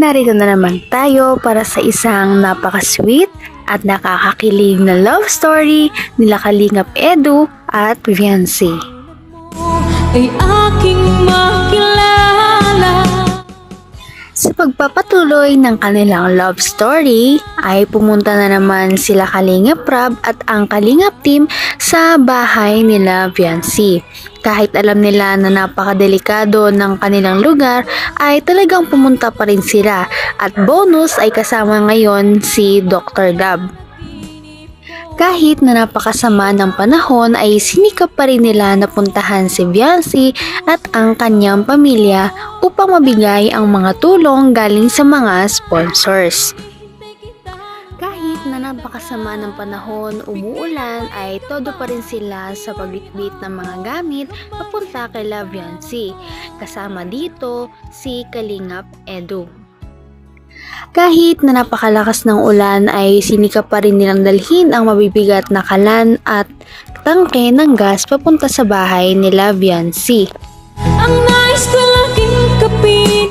Narito na naman tayo para sa isang napaka-sweet at nakakakilig na love story nila Kalingap Edu at Viviancy. ay aking makilala Sa pagpapatuloy ng kanilang love story ay pumunta na naman sila Kalingap Rab at ang Kalingap team sa bahay nila Viancy. Kahit alam nila na napakadelikado ng kanilang lugar ay talagang pumunta pa rin sila at bonus ay kasama ngayon si Dr. Gab. Kahit na napakasama ng panahon ay sinikap pa rin nila na puntahan si Viancy at ang kanyang pamilya upang mabigay ang mga tulong galing sa mga sponsors. Kahit na napakasama ng panahon, umuulan, ay todo pa rin sila sa pagbitbit ng mga gamit papunta kay La Viancy. Kasama dito si Kalingap Edu. Kahit na napakalakas ng ulan ay sinikap pa rin nilang dalhin ang mabibigat na kalan at tangke ng gas papunta sa bahay nila Viancy. ang nais ko laging kapin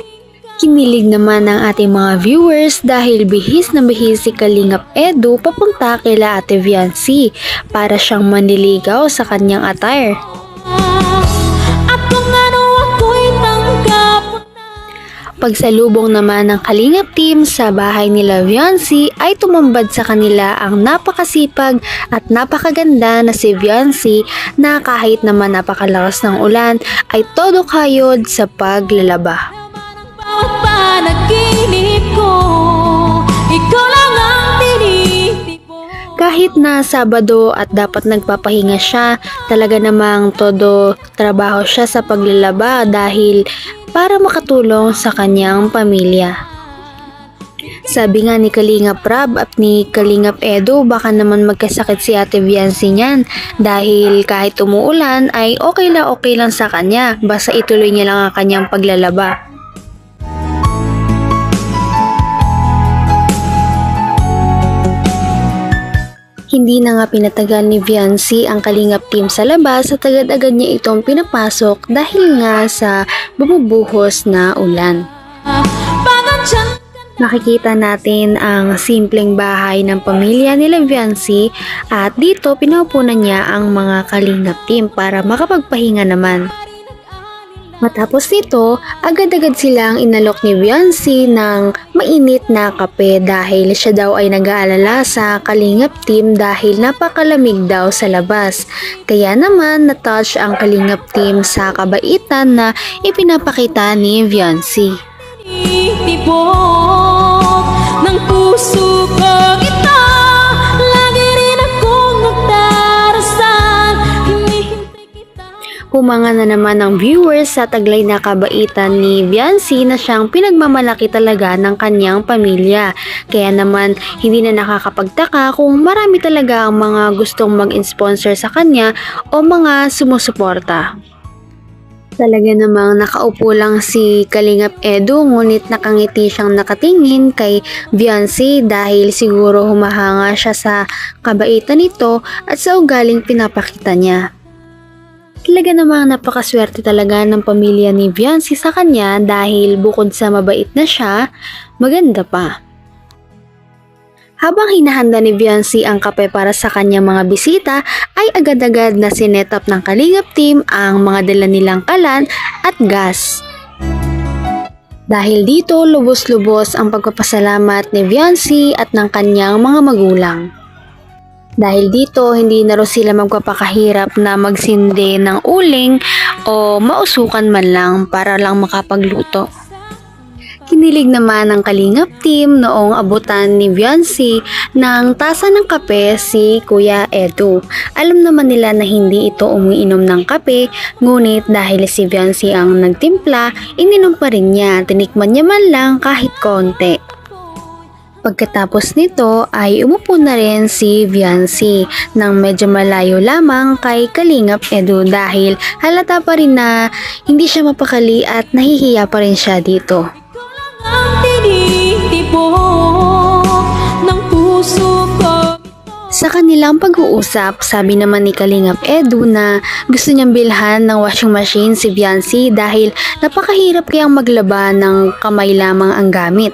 Kinilig naman ng ating mga viewers dahil bihis na bihis si Kalingap Edu papunta kila Ate Viancy para siyang manliligaw sa kanyang attire. Pagsalubong naman ng Kalingap team sa bahay nila Viancy ay tumambad sa kanila ang napakasipag at napakaganda na si Viancy na kahit naman napakalakas ng ulan ay todo kayod sa paglalaba. Kahit na Sabado at dapat nagpapahinga siya, talaga namang todo trabaho siya sa paglalaba dahil para makatulong sa kanyang pamilya. Sabi nga ni Kalingap Rab at ni Kalingap Edo baka naman magkasakit si Ate Viancy niyan dahil kahit umuulan ay okay na okay lang sa kanya basta ituloy niya lang ang kanyang paglalaba. Hindi na nga pinatagal ni Viancy ang kalingap team sa labas at agad-agad niya itong pinapasok dahil nga sa bumubuhos na ulan. Makikita natin ang simpleng bahay ng pamilya nila Viancy at dito pinaupunan niya ang mga kalingap team para makapagpahinga naman. Matapos nito, agad-agad silang inalok ni Viancy ng mainit na kape dahil siya daw ay nag-aalala sa kalingap team dahil napakalamig daw sa labas. Kaya naman na-touch ang kalingap team sa kabaitan na ipinapakita ni Viancy. tinitipon ng puso ko Humanga na naman ang viewers sa taglay na kabaitan ni Viancy na siyang pinagmamalaki talaga ng kanyang pamilya. Kaya naman hindi na nakakapagtaka kung marami talaga ang mga gustong mag-sponsor sa kanya o mga sumusuporta. Talaga namang nakaupo lang si Kalingap Edu ngunit nakangiti siyang nakatingin kay Viancy dahil siguro humahanga siya sa kabaitan nito at sa ugaling pinapakita niya. Talaga namang napakaswerte talaga ng pamilya ni Viancy sa kanya dahil bukod sa mabait na siya, maganda pa. Habang hinahanda ni Viancy ang kape para sa kanyang mga bisita, ay agad-agad na sinetap ng Kalingap team ang mga dala nilang kalan at gas. Dahil dito, lubos-lubos ang pagpapasalamat ni Viancy at ng kanyang mga magulang. Dahil dito, hindi na raw sila magpapakahirap na magsindi ng uling o mausukan man lang para lang makapagluto. Kinilig naman ng Kalingap team noong abutan ni Viancy ng tasa ng kape si Kuya Edu. Alam naman nila na hindi ito umiinom ng kape, ngunit dahil si Viancy ang nagtimpla, ininom pa rin niya. Tinikman niya man lang kahit konti. Pagkatapos nito ay umupo na rin si Viancy nang medyo malayo lamang kay Kalingap Edu dahil halata pa rin na hindi siya mapakali at nahihiya pa rin siya dito. Sa kanilang pag-uusap, sabi naman ni Kalingap Edu na gusto niyang bilhan ng washing machine si Viancy dahil napakahirap kayang maglaba ng kamay lamang ang gamit.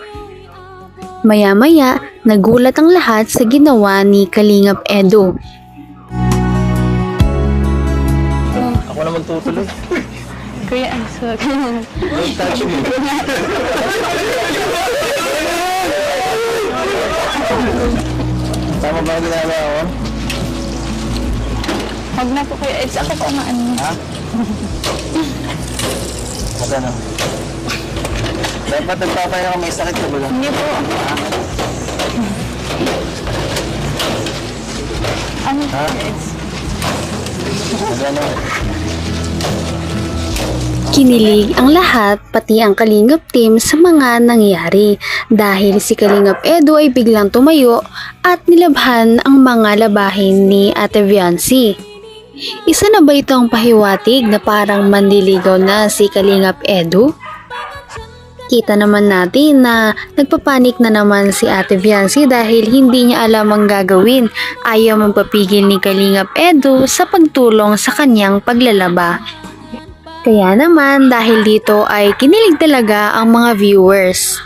Maya-maya, nagulat ang lahat sa ginawa ni Kalingap Edu. Ako na magtutuloy. Kuya, ang suot. Don't touch me. Tama ba ang ginagawa ko? Huwag na po kuya. It's ako po ang ano. Ha? Magano? Dapat nagpapahinga ka may sakit ka ba? Hindi po. Ano? Ha? Magano? Kinilig ang lahat pati ang Kalingap team sa mga nangyari dahil si Kalingap Edu ay biglang tumayo at nilabhan ang mga labahin ni Ate Viancy. Isa na ba itong pahiwatig na parang mandiligaw na si Kalingap Edu? Kita naman natin na nagpapanik na naman si Ate Viancy dahil hindi niya alam ang gagawin. Ayaw magpapigil ni Kalingap Edu sa pagtulong sa kanyang paglalaba. Kaya naman dahil dito ay kinilig talaga ang mga viewers.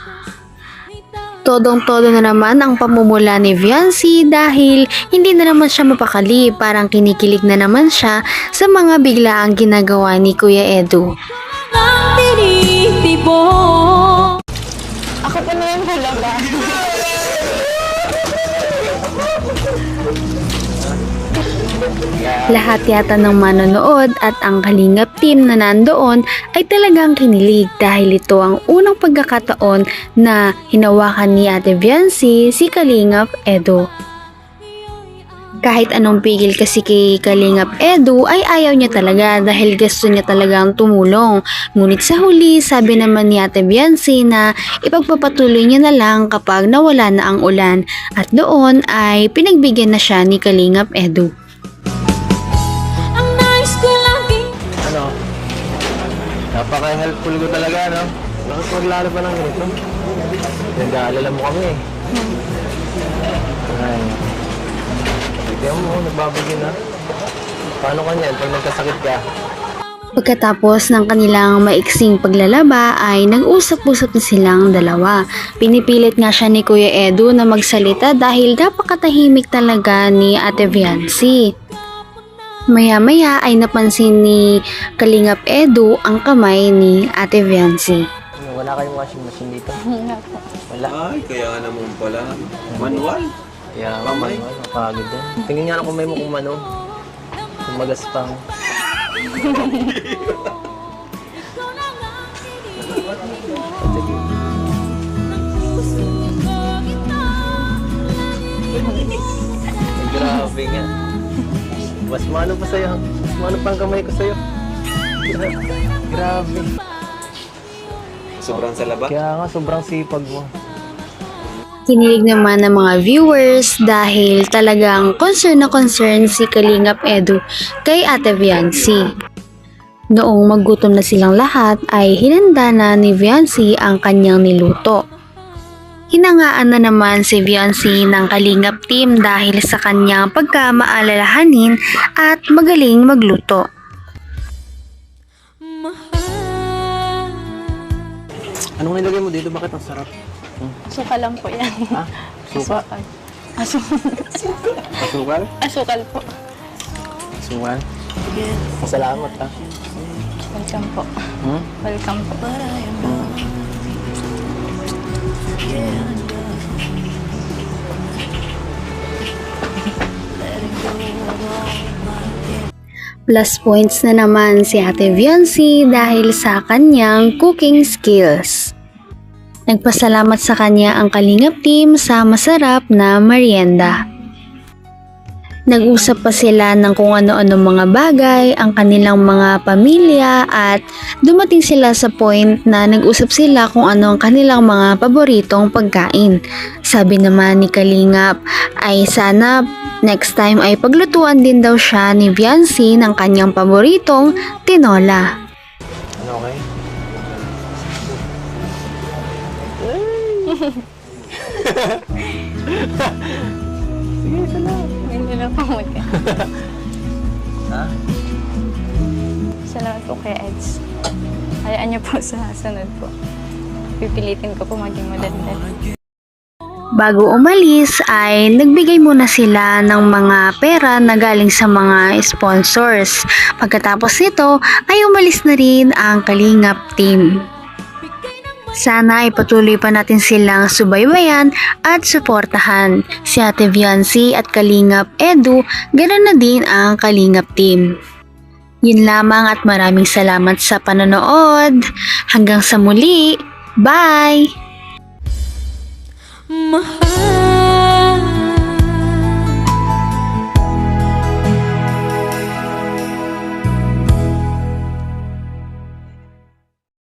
Todong-todo na naman ang pamumula ni Viancy dahil hindi na naman siya mapakali parang kinikilig na naman siya sa mga biglaang ginagawa ni Kuya Edu. Lahat yata ng manonood at ang Kalingap team na nandoon ay talagang kinilig dahil ito ang unang pagkakataon na hinawakan ni Ate Viancy si Kalingap Edu. Kahit anong pigil kasi kay Kalingap Edu ay ayaw niya talaga dahil gusto niya talagang tumulong. Ngunit sa huli sabi naman ni Ate Biancy na ipagpapatuloy niya na lang kapag nawala na ang ulan at doon ay pinagbigyan na siya ni Kalingap Edu. Napaka-helpful ko talaga, no? Bakit maglaro pa ng ganito? Nag-aalala mo kami, eh. Ay. Tignan mo, nagbabagin na. Paano ka niyan pag nagkasakit ka? Pagkatapos ng kanilang maiksing paglalaba ay nag-usap-usap na silang dalawa. Pinipilit nga siya ni Kuya Edu na magsalita dahil napakatahimik talaga ni Ate Viancy. Maya-maya ay napansin ni Kalingap Edu ang kamay ni Ate Viancy. Ano, wala kayong washing machine dito? Wala po. Wala. Ay, kaya naman pala. Manual. Kaya nga, Kamay? manual, mapagod din. Tingin nga lang kung may mo kung ano. Kung magaspang. Grabe nga. Mas mano pa sa'yo. Mas mano pa ang kamay ko sa'yo. Gra- Grabe. Sobrang sa laba. Kaya nga, sobrang sipag mo. Kinilig naman ng mga viewers dahil talagang concern na concern si Kalingap Edu kay Ate Viancy. Noong maggutom na silang lahat ay hinanda na ni Viancy ang kanyang niluto. Hinangaan na naman si Viancy ng Kalingap team dahil sa kanyang pagkamaalalahanin at magaling magluto. Anong nilagay mo dito? Bakit ang sarap? Suka lang po yan. Ha? Suka? Asukal. Asukal? Asukal po. Asukal? Salamat ha. Welcome po. Hmm? Welcome po. Plus points na naman si Ate Viancy dahil sa kanyang cooking skills. Nagpasalamat sa kanya ang Kalingap team sa masarap na merienda. Nag-usap pa sila ng kung ano-ano mga bagay, ang kanilang mga pamilya at dumating sila sa point na nag-usap sila kung ano ang kanilang mga paboritong pagkain. Sabi naman ni Kalingap ay sana next time ay paglutuan din daw siya ni Viancy ng kanyang paboritong tinola. Ano okay? Sige, salamat. Hindi na po magka. Ha? Salamat po kay Eds. Hayaan niyo po sa sunod po. Pipilitin ko po maging madanda. Bago umalis ay nagbigay muna sila ng mga pera na galing sa mga sponsors. Pagkatapos nito ay umalis na rin ang Kalingap team. Sana ay patuloy pa natin silang subaybayan at suportahan. Si Ate Viancy at Kalingap Edu, ganoon na din ang Kalingap team. Yun lamang at maraming salamat sa panonood. Hanggang sa muli. Bye! Mahal